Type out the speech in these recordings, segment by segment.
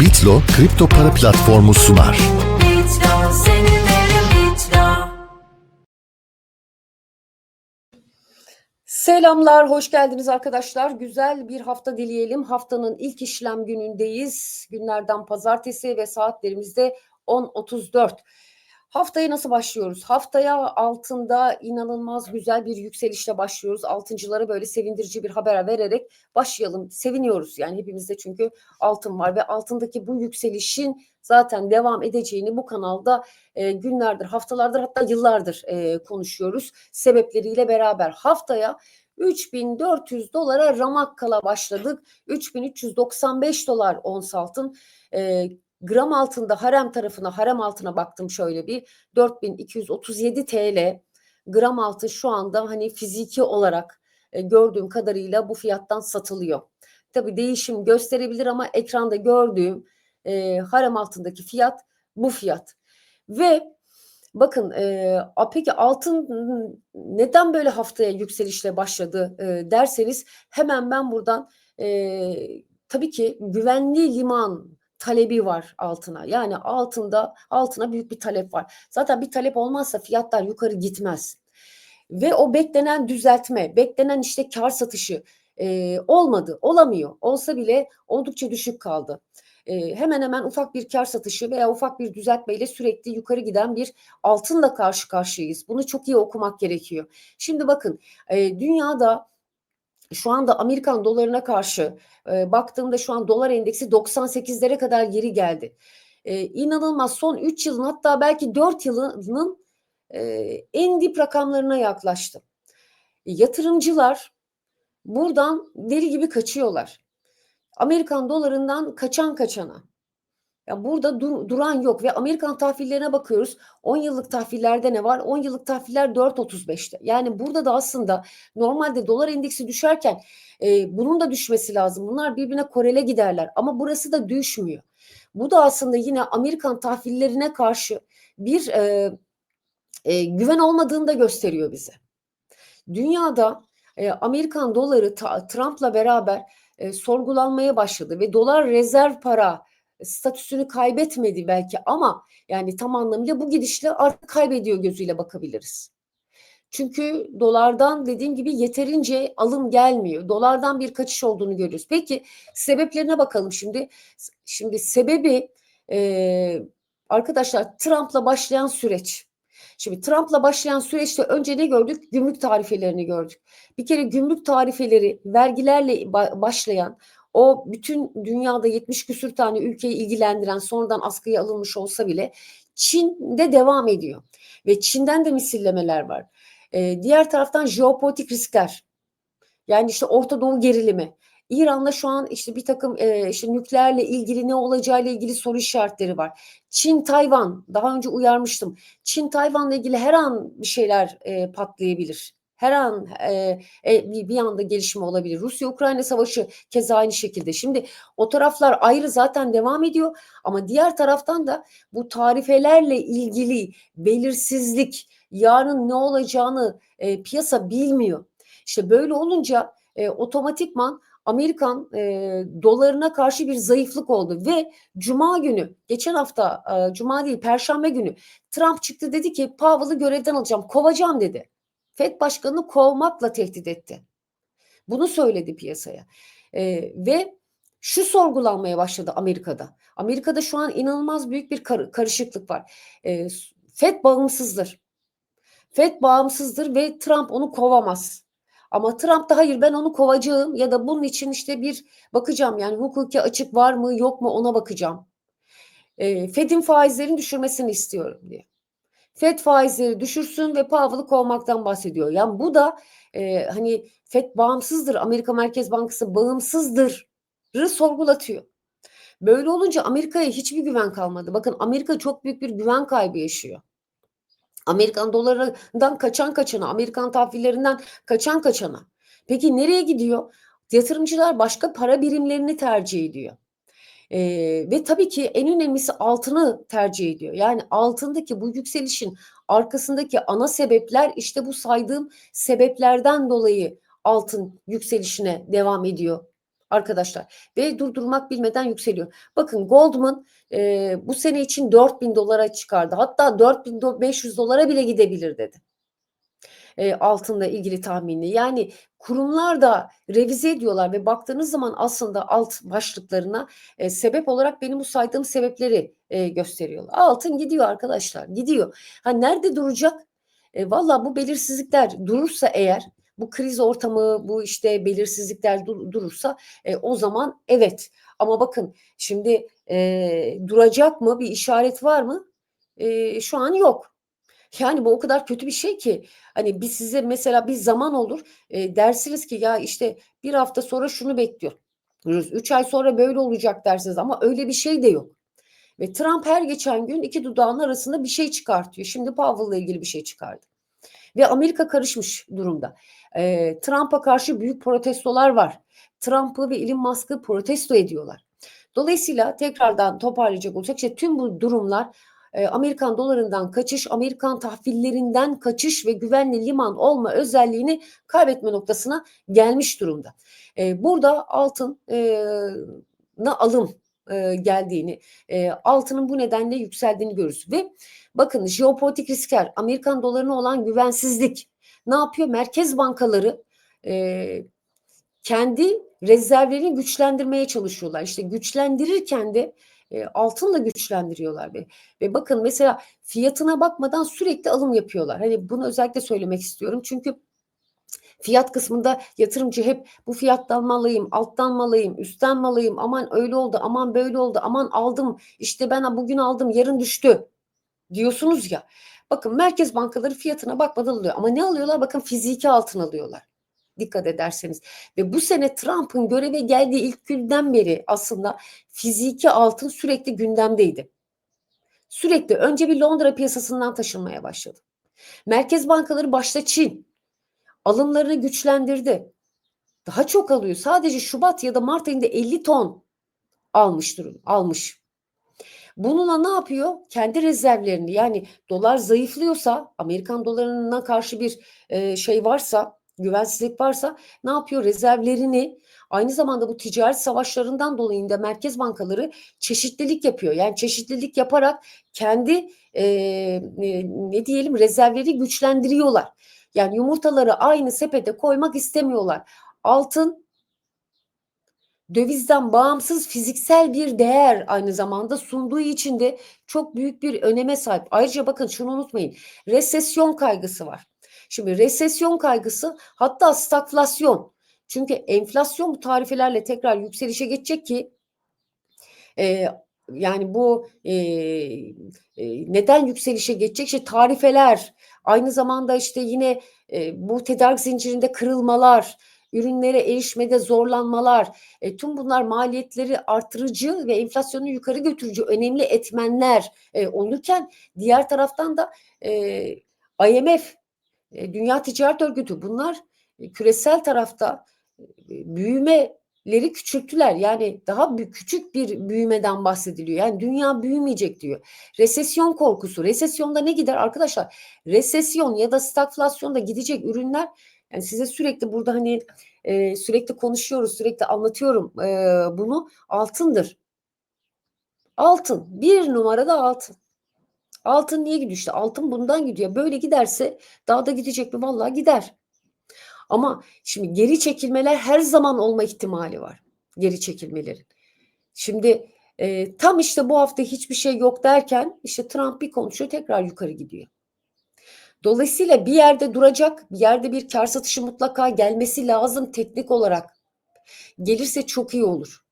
Bitlo kripto para platformu sunar. Selamlar, hoş geldiniz arkadaşlar. Güzel bir hafta dileyelim. Haftanın ilk işlem günündeyiz. Günlerden pazartesi ve saatlerimizde 10.34. Haftaya nasıl başlıyoruz? Haftaya altında inanılmaz güzel bir yükselişle başlıyoruz. Altıncılara böyle sevindirici bir haber vererek başlayalım. Seviniyoruz yani hepimizde çünkü altın var ve altındaki bu yükselişin zaten devam edeceğini bu kanalda e, günlerdir, haftalardır hatta yıllardır e, konuşuyoruz. Sebepleriyle beraber haftaya 3400 dolara ramak kala başladık. 3395 dolar ons altın. E, gram altında harem tarafına harem altına baktım şöyle bir 4237 TL gram altın şu anda hani fiziki olarak e, gördüğüm kadarıyla bu fiyattan satılıyor. Tabii değişim gösterebilir ama ekranda gördüğüm e, harem altındaki fiyat bu fiyat. Ve bakın e, peki altın neden böyle haftaya yükselişle başladı e, derseniz hemen ben buradan e, tabii ki güvenli liman talebi var altına. Yani altında altına büyük bir talep var. Zaten bir talep olmazsa fiyatlar yukarı gitmez. Ve o beklenen düzeltme, beklenen işte kar satışı e, olmadı, olamıyor. Olsa bile oldukça düşük kaldı. E, hemen hemen ufak bir kar satışı veya ufak bir düzeltmeyle sürekli yukarı giden bir altınla karşı karşıyayız. Bunu çok iyi okumak gerekiyor. Şimdi bakın e, dünyada şu anda Amerikan dolarına karşı e, baktığımda şu an dolar endeksi 98'lere kadar geri geldi. E, inanılmaz son 3 yılın hatta belki 4 yılının e, en dip rakamlarına yaklaştı. E, yatırımcılar buradan deli gibi kaçıyorlar. Amerikan dolarından kaçan kaçana. Ya burada dur, duran yok ve Amerikan tahvillerine bakıyoruz. 10 yıllık tahvillerde ne var? 10 yıllık tahviller 4.35'te. Yani burada da aslında normalde dolar endeksi düşerken e, bunun da düşmesi lazım. Bunlar birbirine korele giderler ama burası da düşmüyor. Bu da aslında yine Amerikan tahvillerine karşı bir e, e, güven olmadığını da gösteriyor bize. Dünyada e, Amerikan doları ta, Trump'la beraber e, sorgulanmaya başladı ve dolar rezerv para statüsünü kaybetmedi belki ama yani tam anlamıyla bu gidişle artık kaybediyor gözüyle bakabiliriz. Çünkü dolardan dediğim gibi yeterince alım gelmiyor. Dolardan bir kaçış olduğunu görüyoruz. Peki sebeplerine bakalım şimdi. Şimdi sebebi e, arkadaşlar Trump'la başlayan süreç. Şimdi Trump'la başlayan süreçte önce ne gördük? Gümrük tarifelerini gördük. Bir kere gümrük tarifeleri vergilerle başlayan o bütün dünyada 70 küsür tane ülkeyi ilgilendiren sonradan askıya alınmış olsa bile Çin'de devam ediyor. Ve Çin'den de misillemeler var. Ee, diğer taraftan jeopolitik riskler. Yani işte Orta Doğu gerilimi. İran'la şu an işte bir takım e, işte nükleerle ilgili ne olacağıyla ilgili soru işaretleri var. Çin Tayvan daha önce uyarmıştım. Çin Tayvan'la ilgili her an bir şeyler e, patlayabilir. Her an e, e, bir, anda gelişme olabilir. Rusya-Ukrayna savaşı keza aynı şekilde. Şimdi o taraflar ayrı zaten devam ediyor ama diğer taraftan da bu tarifelerle ilgili belirsizlik, yarın ne olacağını e, piyasa bilmiyor. İşte böyle olunca e, otomatikman Amerikan e, dolarına karşı bir zayıflık oldu ve Cuma günü, geçen hafta e, Cuma değil Perşembe günü Trump çıktı dedi ki Powell'ı görevden alacağım, kovacağım dedi. FED başkanını kovmakla tehdit etti. Bunu söyledi piyasaya. E, ve şu sorgulanmaya başladı Amerika'da. Amerika'da şu an inanılmaz büyük bir kar- karışıklık var. E, FED bağımsızdır. FED bağımsızdır ve Trump onu kovamaz. Ama Trump da hayır ben onu kovacağım ya da bunun için işte bir bakacağım yani hukuki açık var mı yok mu ona bakacağım. E, Fed'in faizlerini düşürmesini istiyorum diye. FED faizleri düşürsün ve Powell'ı kovmaktan bahsediyor. Yani bu da e, hani FED bağımsızdır, Amerika Merkez Bankası bağımsızdır sorgulatıyor. Böyle olunca Amerika'ya hiçbir güven kalmadı. Bakın Amerika çok büyük bir güven kaybı yaşıyor. Amerikan dolarından kaçan kaçana, Amerikan tahvillerinden kaçan kaçana. Peki nereye gidiyor? Yatırımcılar başka para birimlerini tercih ediyor. E, ve tabii ki en önemlisi altını tercih ediyor. Yani altındaki bu yükselişin arkasındaki ana sebepler işte bu saydığım sebeplerden dolayı altın yükselişine devam ediyor. arkadaşlar ve durdurmak bilmeden yükseliyor. Bakın Goldman e, bu sene için 4000 dolara çıkardı. Hatta 4500 dolara bile gidebilir dedi. E, altınla ilgili tahminini. Yani kurumlar da revize ediyorlar ve baktığınız zaman aslında alt başlıklarına e, sebep olarak benim bu saydığım sebepleri e, gösteriyorlar. Altın gidiyor arkadaşlar gidiyor. Ha nerede duracak? E, Valla bu belirsizlikler durursa eğer bu kriz ortamı bu işte belirsizlikler dur- durursa e, o zaman evet. Ama bakın şimdi e, duracak mı bir işaret var mı? E, şu an yok. Yani bu o kadar kötü bir şey ki hani biz size mesela bir zaman olur e, dersiniz ki ya işte bir hafta sonra şunu bekliyoruz. Üç ay sonra böyle olacak dersiniz ama öyle bir şey de yok. Ve Trump her geçen gün iki dudağın arasında bir şey çıkartıyor. Şimdi Powell'la ilgili bir şey çıkardı. Ve Amerika karışmış durumda. E, Trump'a karşı büyük protestolar var. Trump'ı ve Elon Musk'ı protesto ediyorlar. Dolayısıyla tekrardan toparlayacak olacak işte tüm bu durumlar e, Amerikan dolarından kaçış, Amerikan tahvillerinden kaçış ve güvenli liman olma özelliğini kaybetme noktasına gelmiş durumda. E, burada altın e, alım e, geldiğini, e, altının bu nedenle yükseldiğini görürüz. Ve bakın jeopolitik riskler, Amerikan dolarına olan güvensizlik ne yapıyor? Merkez bankaları kendi rezervlerini güçlendirmeye çalışıyorlar. İşte güçlendirirken de e, altınla güçlendiriyorlar ve ve bakın mesela fiyatına bakmadan sürekli alım yapıyorlar. Hani bunu özellikle söylemek istiyorum çünkü fiyat kısmında yatırımcı hep bu fiyattan mı alayım, alttan mı alayım, üstten mi alayım, aman öyle oldu, aman böyle oldu, aman aldım, işte ben bugün aldım, yarın düştü diyorsunuz ya. Bakın merkez bankaları fiyatına bakmadan alıyor ama ne alıyorlar? Bakın fiziki altın alıyorlar. Dikkat ederseniz ve bu sene Trump'ın göreve geldiği ilk günden beri aslında fiziki altın sürekli gündemdeydi. Sürekli önce bir Londra piyasasından taşınmaya başladı. Merkez bankaları başta Çin alımlarını güçlendirdi. Daha çok alıyor. Sadece Şubat ya da Mart ayında 50 ton almış durum, almış. Bununla ne yapıyor? Kendi rezervlerini yani dolar zayıflıyorsa, Amerikan dolarına karşı bir şey varsa, güvensizlik varsa ne yapıyor? Rezervlerini aynı zamanda bu ticaret savaşlarından dolayı da merkez bankaları çeşitlilik yapıyor. Yani çeşitlilik yaparak kendi e, e, ne diyelim rezervleri güçlendiriyorlar. Yani yumurtaları aynı sepete koymak istemiyorlar. Altın dövizden bağımsız fiziksel bir değer aynı zamanda sunduğu için de çok büyük bir öneme sahip. Ayrıca bakın şunu unutmayın. Resesyon kaygısı var. Şimdi resesyon kaygısı hatta stagflasyon. Çünkü enflasyon bu tarifelerle tekrar yükselişe geçecek ki e, yani bu e, e, neden yükselişe geçecek? İşte tarifeler, aynı zamanda işte yine e, bu tedarik zincirinde kırılmalar, ürünlere erişmede zorlanmalar, e, tüm bunlar maliyetleri artırıcı ve enflasyonu yukarı götürücü önemli etmenler e, olurken diğer taraftan da e, IMF, Dünya Ticaret Örgütü bunlar e, küresel tarafta e, büyümeleri küçülttüler. Yani daha küçük bir büyümeden bahsediliyor. Yani dünya büyümeyecek diyor. Resesyon korkusu. Resesyonda ne gider arkadaşlar? Resesyon ya da stagflasyonda gidecek ürünler yani size sürekli burada hani e, sürekli konuşuyoruz, sürekli anlatıyorum e, bunu. Altındır. Altın. Bir numarada altın. Altın niye gidiyor? İşte altın bundan gidiyor. Böyle giderse daha da gidecek mi? Vallahi gider. Ama şimdi geri çekilmeler her zaman olma ihtimali var. Geri çekilmelerin. Şimdi e, tam işte bu hafta hiçbir şey yok derken işte Trump bir konuşuyor tekrar yukarı gidiyor. Dolayısıyla bir yerde duracak, bir yerde bir kar satışı mutlaka gelmesi lazım teknik olarak. Gelirse çok iyi olur.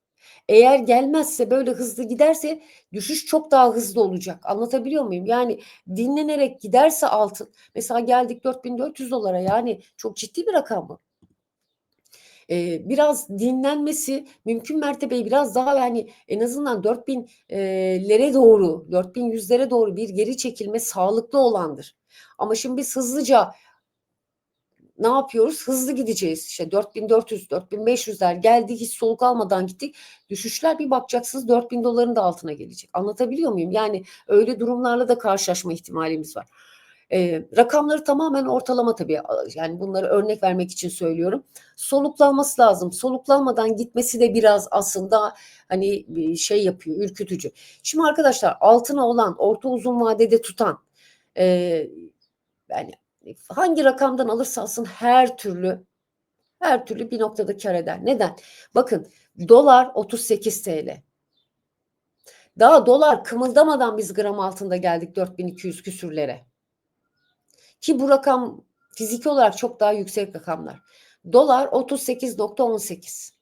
Eğer gelmezse böyle hızlı giderse düşüş çok daha hızlı olacak. Anlatabiliyor muyum? Yani dinlenerek giderse altın mesela geldik 4400 dolara yani çok ciddi bir rakam bu. Ee, biraz dinlenmesi mümkün mertebeyi biraz daha yani en azından 4000'lere doğru 4100'lere doğru bir geri çekilme sağlıklı olandır. Ama şimdi biz hızlıca ne yapıyoruz? Hızlı gideceğiz. İşte 4400, 4500'ler geldi hiç soluk almadan gittik. Düşüşler bir bakacaksınız 4000 doların da altına gelecek. Anlatabiliyor muyum? Yani öyle durumlarla da karşılaşma ihtimalimiz var. E, rakamları tamamen ortalama tabii. Yani bunları örnek vermek için söylüyorum. Soluklanması lazım. Soluklanmadan gitmesi de biraz aslında hani şey yapıyor, ürkütücü. Şimdi arkadaşlar altına olan, orta uzun vadede tutan e, yani hangi rakamdan alırsa alsın her türlü her türlü bir noktada kar eder. Neden? Bakın dolar 38 TL. Daha dolar kımıldamadan biz gram altında geldik 4200 küsürlere. Ki bu rakam fiziki olarak çok daha yüksek rakamlar. Dolar 38.18.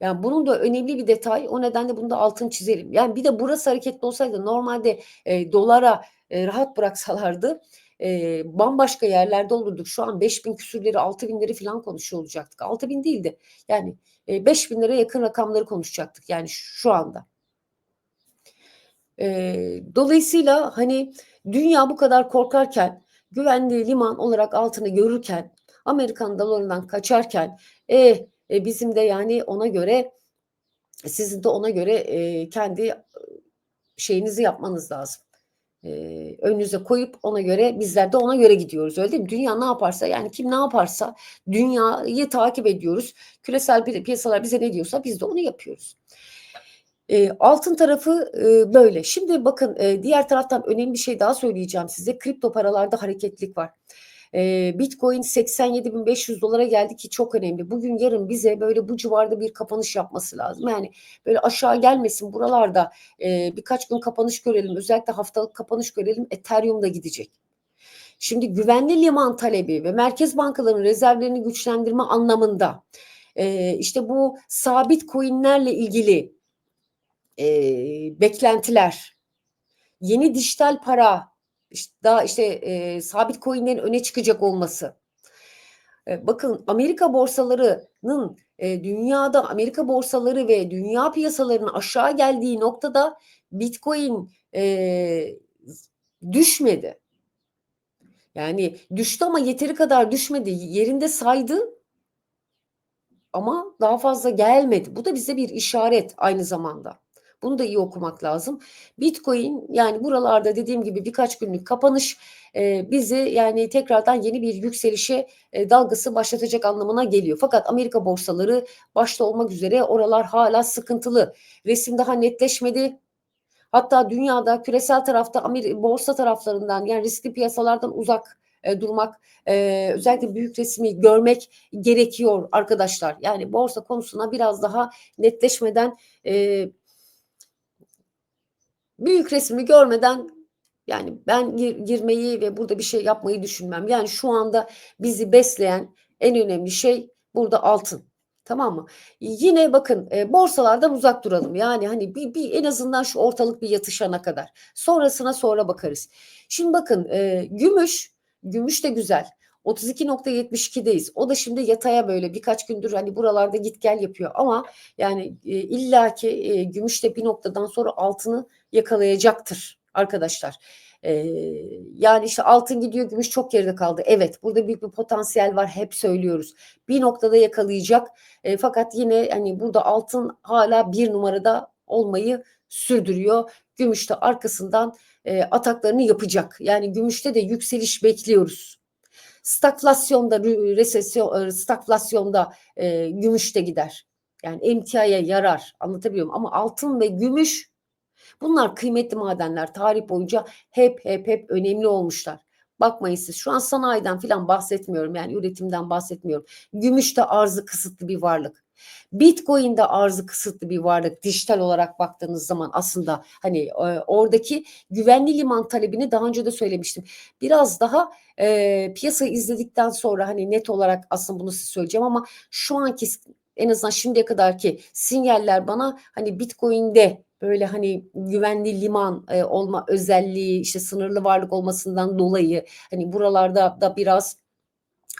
Yani bunun da önemli bir detay. O nedenle bunu da altın çizelim. Yani bir de burası hareketli olsaydı normalde e, dolara e, rahat bıraksalardı e, bambaşka yerlerde olurduk. Şu an 5000 küsürleri 6000'leri falan konuşuyor olacaktık. 6000 değildi. Yani e, 5000 lira yakın rakamları konuşacaktık yani şu anda. E, dolayısıyla hani dünya bu kadar korkarken güvenli liman olarak altını görürken Amerikan dolarından kaçarken e, e, bizim de yani ona göre sizin de ona göre e, kendi şeyinizi yapmanız lazım. Önünüze koyup ona göre bizler de ona göre gidiyoruz öyle değil mi? Dünya ne yaparsa yani kim ne yaparsa dünyayı takip ediyoruz. Küresel pi- piyasalar bize ne diyorsa biz de onu yapıyoruz. E, altın tarafı e, böyle. Şimdi bakın e, diğer taraftan önemli bir şey daha söyleyeceğim size. Kripto paralarda hareketlilik var. E, Bitcoin 87.500 dolara geldi ki çok önemli. Bugün yarın bize böyle bu civarda bir kapanış yapması lazım. Yani böyle aşağı gelmesin buralarda e, birkaç gün kapanış görelim. Özellikle haftalık kapanış görelim. Ethereum da gidecek. Şimdi güvenli liman talebi ve merkez bankalarının rezervlerini güçlendirme anlamında e, işte bu sabit coinlerle ilgili e, beklentiler, yeni dijital para, daha işte e, sabit coinlerin öne çıkacak olması. E, bakın Amerika borsalarının e, dünyada Amerika borsaları ve dünya piyasalarının aşağı geldiği noktada Bitcoin e, düşmedi. Yani düştü ama yeteri kadar düşmedi. Yerinde saydı ama daha fazla gelmedi. Bu da bize bir işaret aynı zamanda. Bunu da iyi okumak lazım. Bitcoin yani buralarda dediğim gibi birkaç günlük kapanış e, bizi yani tekrardan yeni bir yükselişe e, dalgası başlatacak anlamına geliyor. Fakat Amerika borsaları başta olmak üzere oralar hala sıkıntılı. Resim daha netleşmedi. Hatta dünyada küresel tarafta Amerika borsa taraflarından yani riskli piyasalardan uzak e, durmak, e, özellikle büyük resmi görmek gerekiyor arkadaşlar. Yani borsa konusuna biraz daha netleşmeden e, büyük resmi görmeden yani ben gir, girmeyi ve burada bir şey yapmayı düşünmem. Yani şu anda bizi besleyen en önemli şey burada altın. Tamam mı? Yine bakın e, borsalardan uzak duralım. Yani hani bir, bir en azından şu ortalık bir yatışana kadar. Sonrasına sonra bakarız. Şimdi bakın e, gümüş, gümüş de güzel. 32.72'deyiz. O da şimdi yataya böyle birkaç gündür hani buralarda git gel yapıyor ama yani e, illaki e, gümüş de bir noktadan sonra altını yakalayacaktır arkadaşlar. Ee, yani işte altın gidiyor gümüş çok geride kaldı. Evet burada büyük bir potansiyel var hep söylüyoruz. Bir noktada yakalayacak e, fakat yine hani burada altın hala bir numarada olmayı sürdürüyor. Gümüş de arkasından e, ataklarını yapacak. Yani gümüşte de yükseliş bekliyoruz. Stagflasyonda, resesyon, stagflasyonda e, gümüş de gider. Yani emtiaya yarar anlatabiliyor muyum? Ama altın ve gümüş Bunlar kıymetli madenler tarih boyunca hep hep hep önemli olmuşlar. Bakmayın siz şu an sanayiden falan bahsetmiyorum yani üretimden bahsetmiyorum. Gümüş de arzı kısıtlı bir varlık. Bitcoin de arzı kısıtlı bir varlık dijital olarak baktığınız zaman aslında hani e, oradaki güvenli liman talebini daha önce de söylemiştim. Biraz daha e, piyasayı izledikten sonra hani net olarak aslında bunu size söyleyeceğim ama şu anki en azından şimdiye kadarki sinyaller bana hani Bitcoin'de böyle hani güvenli liman e, olma özelliği işte sınırlı varlık olmasından dolayı hani buralarda da biraz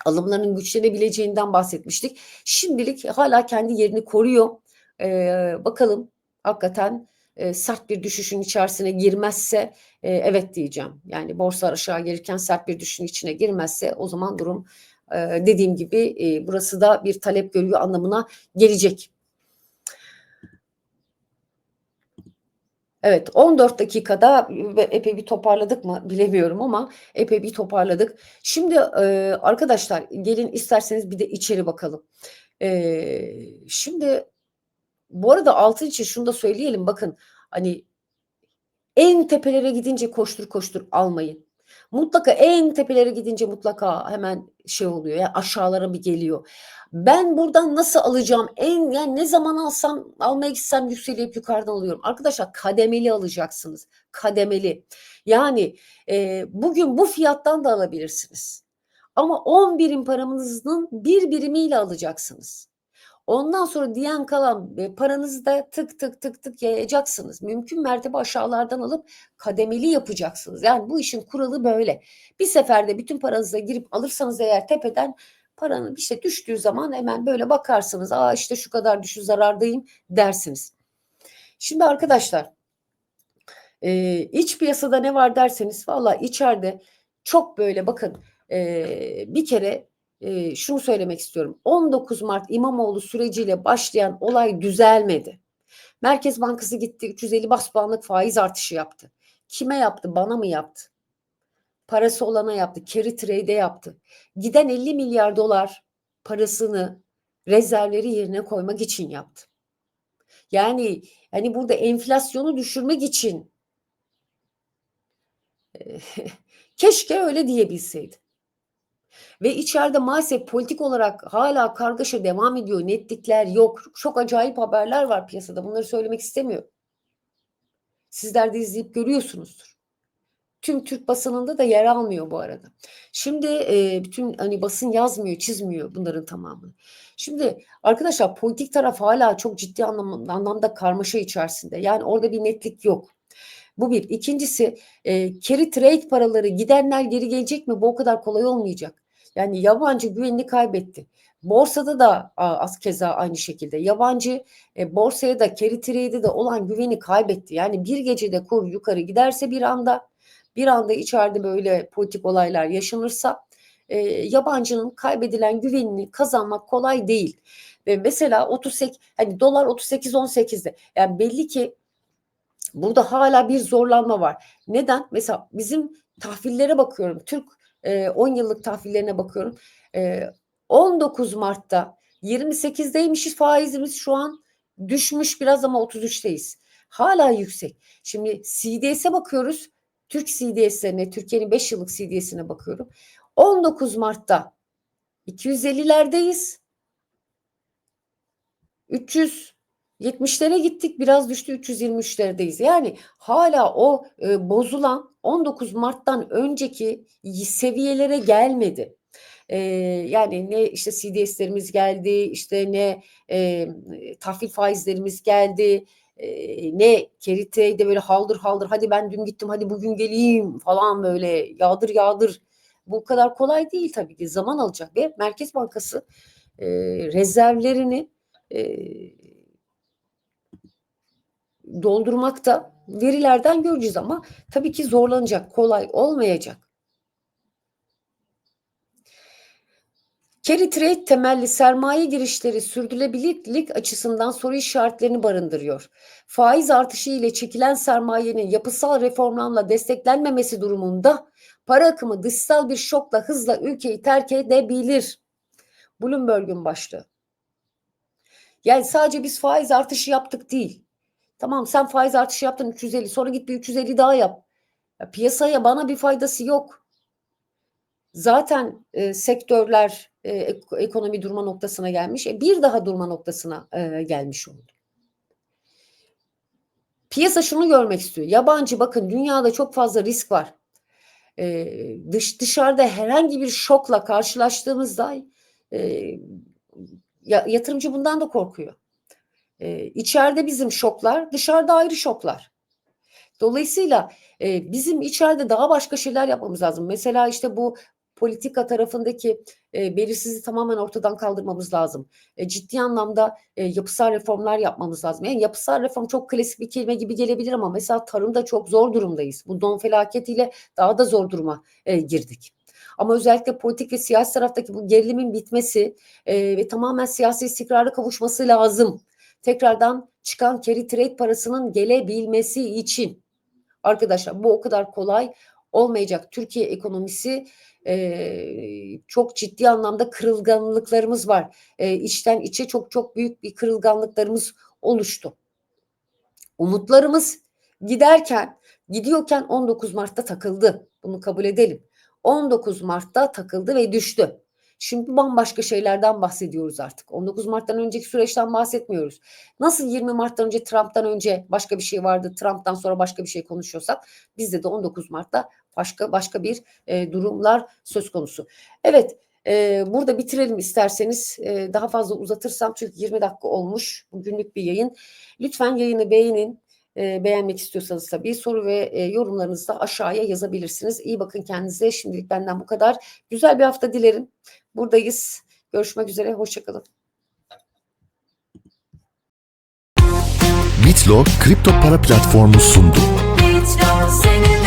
alımların güçlenebileceğinden bahsetmiştik. Şimdilik hala kendi yerini koruyor. Ee, bakalım hakikaten e, sert bir düşüşün içerisine girmezse e, evet diyeceğim. Yani borsa aşağı gelirken sert bir düşüşün içine girmezse o zaman durum e, dediğim gibi e, burası da bir talep görüyor anlamına gelecek. Evet 14 dakikada epey bir toparladık mı bilemiyorum ama epey bir toparladık. Şimdi e, arkadaşlar gelin isterseniz bir de içeri bakalım. E, şimdi bu arada altın için şunu da söyleyelim bakın hani en tepelere gidince koştur koştur almayın. Mutlaka en tepelere gidince mutlaka hemen şey oluyor ya aşağılara bir geliyor. Ben buradan nasıl alacağım? En yani ne zaman alsam almaya gitsem yükselip yukarıdan alıyorum. Arkadaşlar kademeli alacaksınız. Kademeli. Yani e, bugün bu fiyattan da alabilirsiniz. Ama 10 birim paranızın bir birimiyle alacaksınız. Ondan sonra diyen kalan e, paranızı da tık tık tık tık yayacaksınız. Mümkün mertebe aşağılardan alıp kademeli yapacaksınız. Yani bu işin kuralı böyle. Bir seferde bütün paranıza girip alırsanız eğer tepeden paranın işte düştüğü zaman hemen böyle bakarsınız. Aa işte şu kadar düşü zarardayım dersiniz. Şimdi arkadaşlar e, iç piyasada ne var derseniz valla içeride çok böyle bakın e, bir kere e, şunu söylemek istiyorum. 19 Mart İmamoğlu süreciyle başlayan olay düzelmedi. Merkez Bankası gitti 350 bas puanlık faiz artışı yaptı. Kime yaptı? Bana mı yaptı? Parası olana yaptı. Carry trade'e yaptı. Giden 50 milyar dolar parasını rezervleri yerine koymak için yaptı. Yani hani burada enflasyonu düşürmek için keşke öyle diyebilseydi. Ve içeride maalesef politik olarak hala kargaşa devam ediyor. Netlikler yok. Çok acayip haberler var piyasada. Bunları söylemek istemiyorum. Sizler de izleyip görüyorsunuzdur. Tüm Türk basınında da yer almıyor bu arada. Şimdi e, bütün hani basın yazmıyor, çizmiyor bunların tamamını. Şimdi arkadaşlar politik taraf hala çok ciddi anlamda, anlamda karmaşa içerisinde. Yani orada bir netlik yok. Bu bir. İkincisi e, carry trade paraları gidenler geri gelecek mi? Bu o kadar kolay olmayacak. Yani yabancı güvenini kaybetti. Borsada da az keza aynı şekilde yabancı e, borsaya da carry trade'e de olan güveni kaybetti. Yani bir gecede kur yukarı giderse bir anda bir anda içeride böyle politik olaylar yaşanırsa e, yabancının kaybedilen güvenini kazanmak kolay değil. Ve mesela 38 hani dolar 38 18'de. Yani belli ki burada hala bir zorlanma var. Neden? Mesela bizim tahvillere bakıyorum. Türk e, 10 yıllık tahvillerine bakıyorum. E, 19 Mart'ta 28'deymişiz faizimiz şu an düşmüş biraz ama 33'teyiz. Hala yüksek. Şimdi CDS'e bakıyoruz. Türk CDS'lerine, Türkiye'nin 5 yıllık CDS'ine bakıyorum. 19 Mart'ta 250'lerdeyiz. 370'lere gittik biraz düştü 323'lerdeyiz. Yani hala o e, bozulan 19 Mart'tan önceki seviyelere gelmedi. Ee, yani ne işte CDS'lerimiz geldi, işte ne e, tahvil faizlerimiz geldi, e, ne Kerite'de böyle haldır haldır hadi ben dün gittim hadi bugün geleyim falan böyle yağdır yağdır. Bu kadar kolay değil tabii ki zaman alacak ve Merkez Bankası e, rezervlerini e, doldurmakta verilerden göreceğiz ama tabii ki zorlanacak, kolay olmayacak. Carry trade temelli sermaye girişleri sürdürülebilirlik açısından soru işaretlerini barındırıyor. Faiz artışı ile çekilen sermayenin yapısal reformlarla desteklenmemesi durumunda para akımı dışsal bir şokla hızla ülkeyi terk edebilir. Bloomberg'un başlığı. Yani sadece biz faiz artışı yaptık değil. Tamam sen faiz artışı yaptın 350 sonra git bir 350 daha yap. Ya, piyasaya bana bir faydası yok. Zaten e, sektörler e, ek- ekonomi durma noktasına gelmiş. E, bir daha durma noktasına e, gelmiş oldu. Piyasa şunu görmek istiyor. Yabancı bakın dünyada çok fazla risk var. E, dış dışarıda herhangi bir şokla karşılaştığımızda e, ya, yatırımcı bundan da korkuyor. E, içeride bizim şoklar, dışarıda ayrı şoklar. Dolayısıyla e, bizim içeride daha başka şeyler yapmamız lazım. Mesela işte bu politika tarafındaki e, belirsizliği tamamen ortadan kaldırmamız lazım. E, ciddi anlamda e, yapısal reformlar yapmamız lazım. Yani yapısal reform çok klasik bir kelime gibi gelebilir ama mesela tarımda çok zor durumdayız. Bu don felaketiyle daha da zor duruma e, girdik. Ama özellikle politik ve siyasi taraftaki bu gerilimin bitmesi e, ve tamamen siyasi istikrara kavuşması lazım. Tekrardan çıkan carry trade parasının gelebilmesi için arkadaşlar bu o kadar kolay olmayacak. Türkiye ekonomisi eee, çok ciddi anlamda kırılganlıklarımız var. Eee, içten içe çok çok büyük bir kırılganlıklarımız oluştu. Umutlarımız giderken, gidiyorken 19 Mart'ta takıldı. Bunu kabul edelim. 19 Mart'ta takıldı ve düştü. Şimdi bambaşka şeylerden bahsediyoruz artık. 19 Mart'tan önceki süreçten bahsetmiyoruz. Nasıl 20 Mart'tan önce Trump'tan önce başka bir şey vardı, Trump'tan sonra başka bir şey konuşuyorsak bizde de 19 Mart'ta başka başka bir e, durumlar söz konusu. Evet, e, burada bitirelim isterseniz. E, daha fazla uzatırsam çünkü 20 dakika olmuş. Bugünlük bir yayın. Lütfen yayını beğenin. E, beğenmek istiyorsanız tabii soru ve e, yorumlarınızı da aşağıya yazabilirsiniz. İyi bakın kendinize. Şimdilik benden bu kadar. Güzel bir hafta dilerim. Buradayız. Görüşmek üzere. Hoşçakalın. Bitlo kripto para platformu sundu. Bitlo seninle